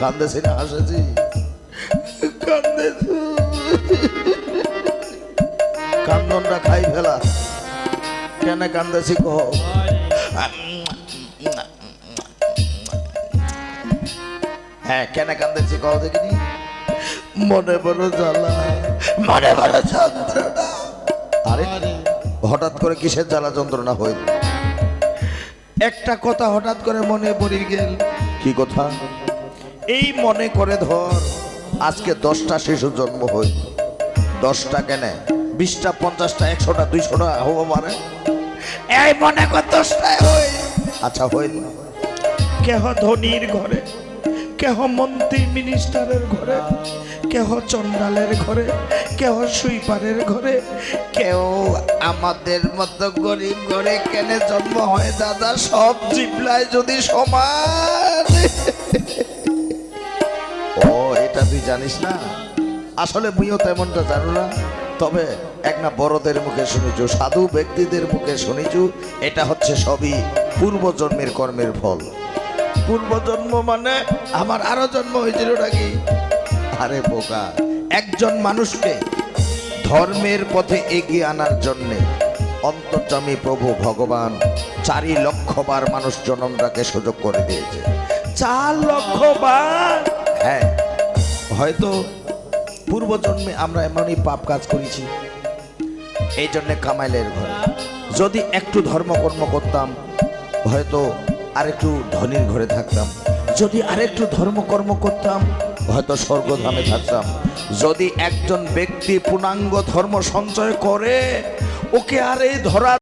কান্দেছি না হাসেছি কান্দেছি। কান্দনটা খাই ফেলা। কেন কান্দেছি কহ হ্যাঁ কেন কান্দেছি কহ দেখিনি? মনে বড় জ্বালা। মনে বড় যন্ত্রণা। আরে হঠাৎ করে কিসের জ্বালা যন্ত্রণা হইল? একটা কথা হঠাৎ করে মনে পড়ি গেল। কি কথা? এই মনে করে ধর আজকে দশটা শিশু জন্ম হই দশটা কেন? বিশটা পঞ্চাশটা একশোটা দুইশোটা হব পারে এই মনে কর দশটায় হই আচ্ছা হইল। কেহ ধনির ঘরে কেহ মন্ত্রী মিনিস্টারের ঘরে, কেহ চন্ডালের ঘরে, কেহ সুইপারের ঘরে কেউ আমাদের মতো গরিব ঘরে কেন জন্ম হয় দাদা? সব জিবলায় যদি সমান। ও, এটা তুই জানিস না? আসলে মুইও তেমনটা জানো না। তবে এক না বড়দের মুখে শুনেছু সাধু ব্যক্তিদের মুখে শুনেছু এটা হচ্ছে সবই পূর্বজন্মের কর্মের ফল। পূর্বজন্ম মানে আমার আরও জন্ম হয়েছিল নাকি? আরে বোকা, একজন মানুষকে ধর্মের পথে এগিয়ে আনার জন্যে অন্তর্জামী প্রভু ভগবান চারি লক্ষবার মানুষ জনমটাকে সুযোগ করে দিয়েছে। চার লক্ষ বার হ্যাঁ হয়তো পূর্বজন্মে আমরা এমনই পাপ কাজ করেছি, এই জন্যে কামাইলের ঘরে। যদি একটু ধর্মকর্ম করতাম, হয়তো আরেকটু ধনীর ঘরে থাকতাম। যদি আরেকটু ধর্মকর্ম করতাম, হয়তো স্বর্গধামে থাকতাম। যদি একজন ব্যক্তি পূর্ণাঙ্গ ধর্ম সঞ্চয় করে, ওকে আর এই ধরা